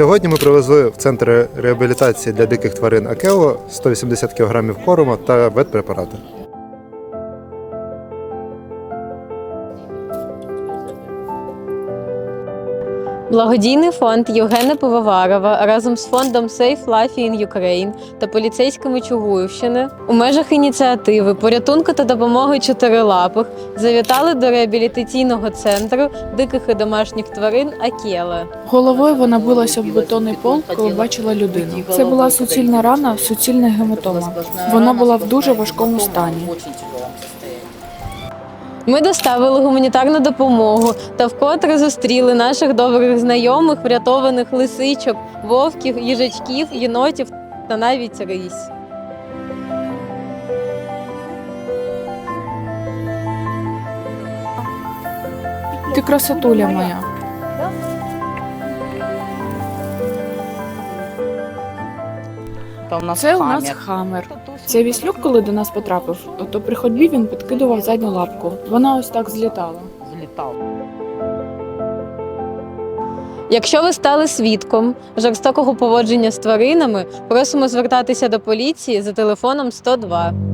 Сьогодні ми привезли в центр реабілітації для диких тварин Акео 180 кг корму та ветпрепарати. Благодійний фонд Євгена Пивоварова разом з фондом Safe Life in Ukraine та поліцейськими Чугуївщини у межах ініціативи порятунку та допомоги чотирилапих завітали до реабілітаційного центру диких і домашніх тварин Акела. Головою вона билася в бетонний пол, коли бачила людину. Це була суцільна рана, суцільна гематома. Вона була в дуже важкому стані. Ми доставили гуманітарну допомогу та вкотре зустріли наших добрих знайомих, врятованих лисичок, вовків, їжачків, єнотів та навіть рись. Ти красотуля моя. Та у нас Це у нас хамер. Це віслюк, коли до нас потрапив, то при ходьбі він підкидував задню лапку. Вона ось так злітала. злітав. Якщо ви стали свідком жорстокого поводження з тваринами, просимо звертатися до поліції за телефоном 102.